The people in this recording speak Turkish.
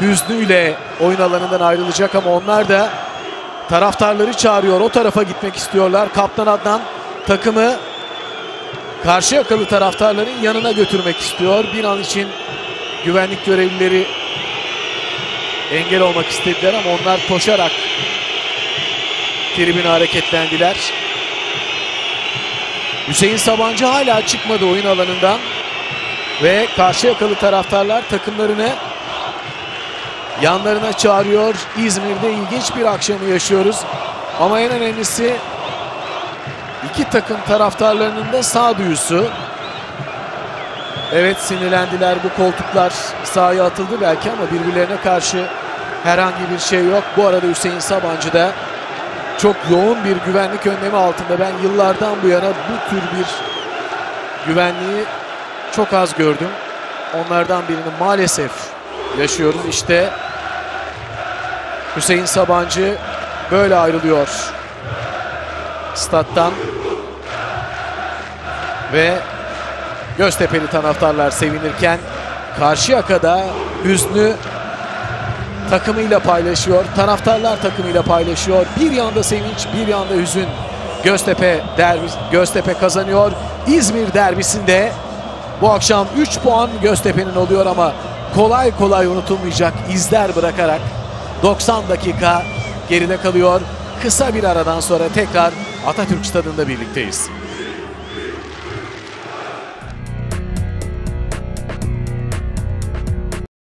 hüznüyle oyun alanından ayrılacak ama onlar da taraftarları çağırıyor. O tarafa gitmek istiyorlar. Kaptan Adnan takımı karşı yakalı taraftarların yanına götürmek istiyor. Bir an için güvenlik görevlileri engel olmak istediler ama onlar koşarak tribüne hareketlendiler. Hüseyin Sabancı hala çıkmadı oyun alanından ve karşı yakalı taraftarlar takımlarını yanlarına çağırıyor. İzmir'de ilginç bir akşamı yaşıyoruz. Ama en önemlisi iki takım taraftarlarının da sağduyusu. Evet sinirlendiler bu koltuklar sahaya atıldı belki ama birbirlerine karşı herhangi bir şey yok. Bu arada Hüseyin Sabancı da çok yoğun bir güvenlik önlemi altında. Ben yıllardan bu yana bu tür bir güvenliği çok az gördüm. Onlardan birini maalesef yaşıyoruz. İşte Hüseyin Sabancı böyle ayrılıyor stat'tan ve Göztepe'li taraftarlar sevinirken Karşıyaka'da hüznü takımıyla paylaşıyor. Taraftarlar takımıyla paylaşıyor. Bir yanda sevinç, bir yanda hüzün. Göztepe derbi Göztepe kazanıyor. İzmir derbisinde bu akşam 3 puan Göztepe'nin oluyor ama kolay kolay unutulmayacak izler bırakarak 90 dakika geride kalıyor. Kısa bir aradan sonra tekrar Atatürk Stadı'nda birlikteyiz.